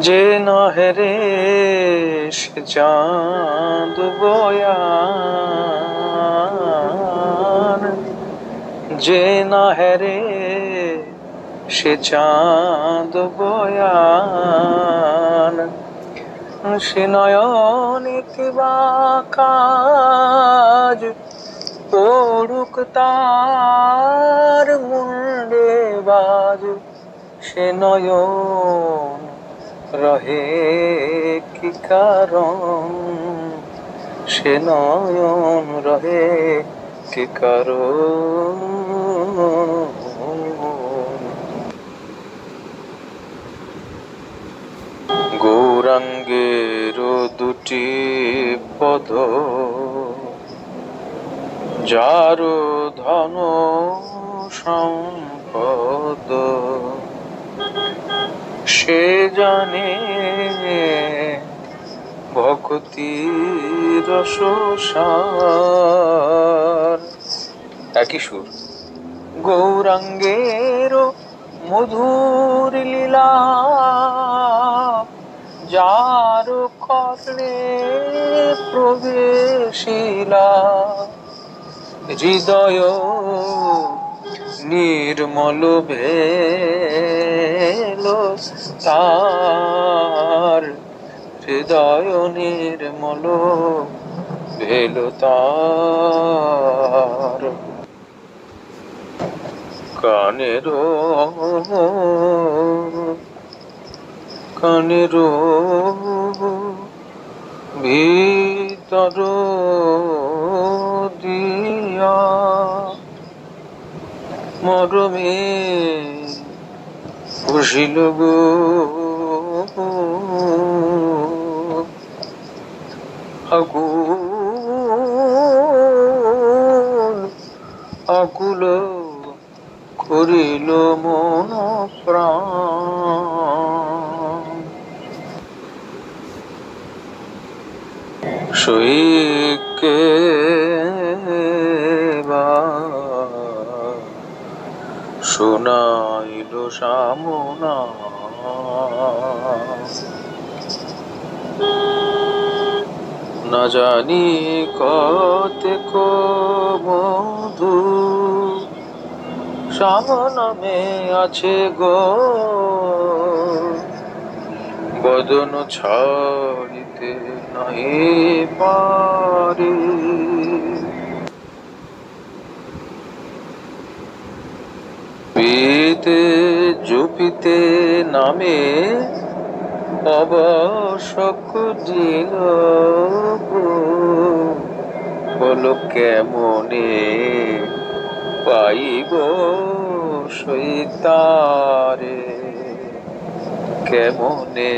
যে নহেরে সে চাঁদ বয়ান। যে নহেরে সে চাঁদ বয়ান। সে নয়নে কিবা কাজ পড়ুক তার মুন্ডে বাজ। সে নয়ন রহে কি কারণ? সে নয়ন রহে কি কারণ? গৌরাঙ্গের দুটি পদ যার ধন সম্পদ। সে জানে ভক্তি রসার একই সুর। গৌরাঙ্গের মধুর লীলা, যার কর্ণে প্রবেশিলা। হৃদয় নির্মল ভেল তার হৃদয় নির্মল ভেল তার। কানের কানের ভিতর দিয়া মরমে বসিল গো আগুন আকুল করিল মন প্রাণ সইকে শোনাইল সামনা না জানি কত মধু। সামনামে আছে গো। বদন ছাড়িতে নাই পারে। জুপিতে নামে অবশক দিল। বলো কেমনে পাইব সইতারে কেমনে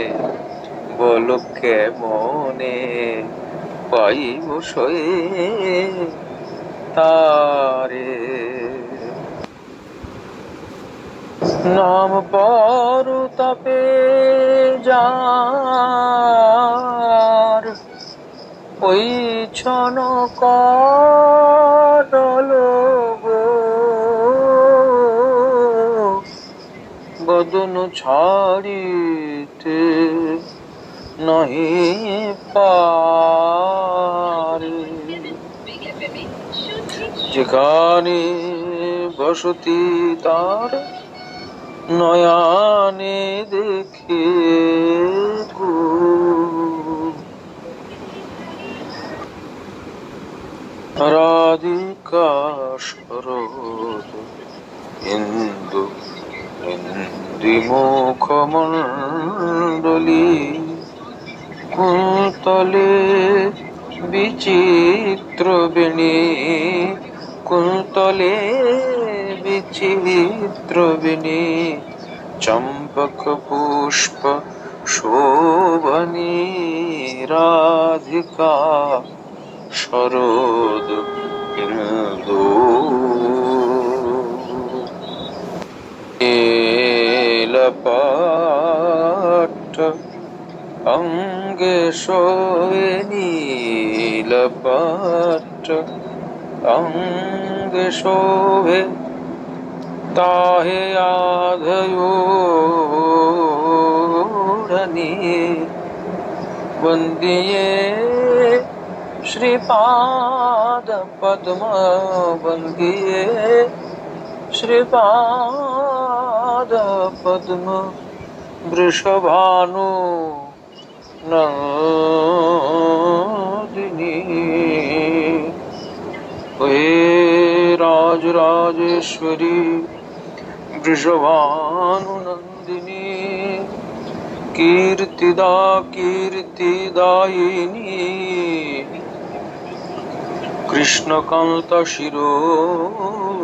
বলো কেমনে পাইব সই তারে নাম পর তপে যার। ওই ছন করল গো। বদন ছাড়িতে নহি পারে। যেখানে বসতি তার নয়ানে দেখে রাধিকা শরদ ইন্দু ইন্দি মুখমণ্ডলী কুন্তলে বিচিত্র বেণী কুন্তলে বিচিত্র বেণী চম্পক পুষ্প শোভনী রাধিকা শরদ ইন্দু অঙ্গে শোয়ে অঙ্গে শোভে ताहे आधयोढनि वन्दिये श्रीपादपद्म वन्दिये श्रीपादपद्म वृषभानु नदिनी। हे राजराजेश्वरी বৃষভানুনন্দিনী কীর্তিদা কীর্তিদায়িনী কৃষ্ণকান্ত শিরোমণি।